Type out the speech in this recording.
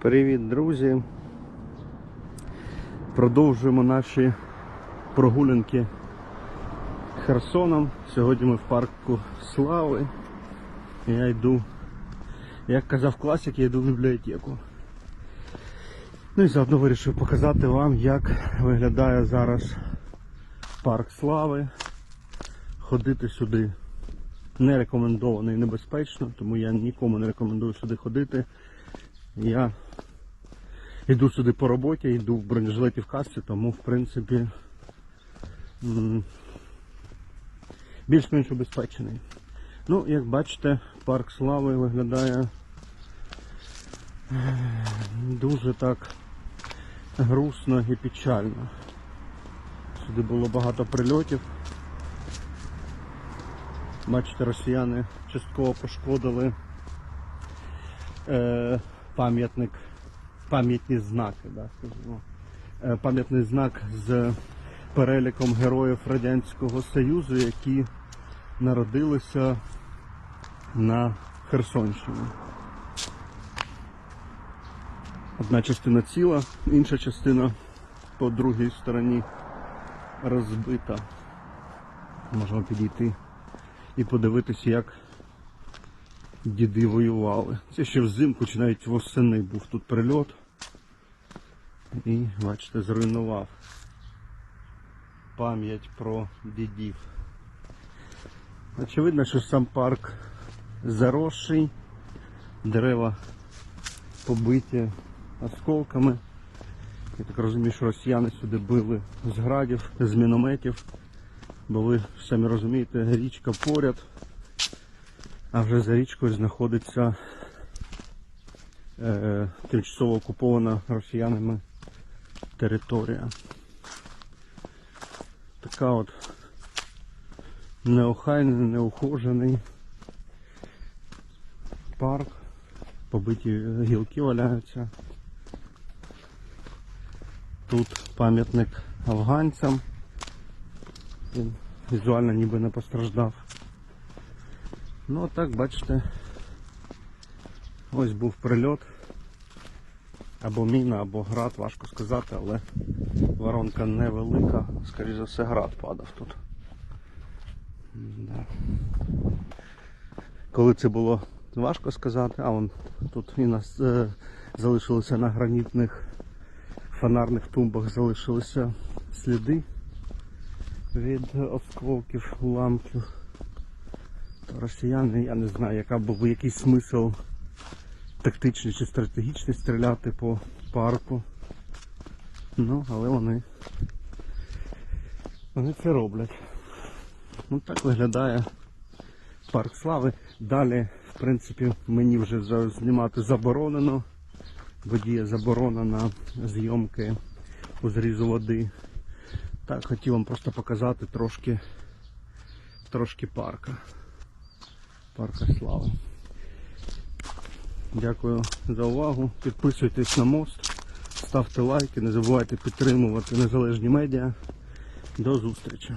Привіт, друзі! Продовжуємо наші прогулянки Херсоном. Сьогодні ми в парку Слави. Я йду, як казав класик, я йду в бібліотеку. Ну і заодно вирішив показати вам, як виглядає зараз парк Слави. Ходити сюди не рекомендовано і небезпечно, тому я нікому не рекомендую сюди ходити. Я йду сюди по роботі, йду в бронежилеті в касці, тому в принципі більш-менш убезпечений. Ну, як бачите, парк слави виглядає е, дуже так грустно і печально. Сюди було багато прильотів. Бачите, росіяни частково пошкодили е, пам'ятник, пам'ятні знаки, да, скажімо. Е, пам'ятний знак з переліком героїв Радянського Союзу, які народилися на Херсонщині. Одна частина ціла, інша частина по другій стороні розбита. Можемо підійти і подивитися, як діди воювали. Це ще взимку чи навіть восени був тут прильот. І, бачите, зруйнував пам'ять про дідів. Очевидно, що сам парк заросший, дерева побиті осколками. Я так розумію, що росіяни сюди били з градів, з мінометів, бо ви самі розумієте, річка поряд. А вже за річкою знаходиться е, тимчасово окупована росіянами територія. Така от неохайний, неухожений парк. Побиті гілки валяються. Тут пам'ятник афганцям. Він візуально ніби не постраждав. Ну а так, бачите, ось був прильот. Або міна, або град, важко сказати, але воронка невелика, скоріше за все град падав тут. Да. Коли це було важко сказати, а вон тут і нас е, залишилися на гранітних фонарних тумбах залишилися сліди від осколків, уламків росіяни, я не знаю, яка був який смисл тактичний чи стратегічний стріляти по парку. Ну, але вони, вони це роблять. Ну так виглядає парк слави. Далі, в принципі, мені вже знімати заборонено, бо діє заборона на зйомки у зрізу води. Так, хотів вам просто показати трошки, трошки парка. Парка Слава. Дякую за увагу. Підписуйтесь на мост, ставте лайки, не забувайте підтримувати незалежні медіа. До зустрічі.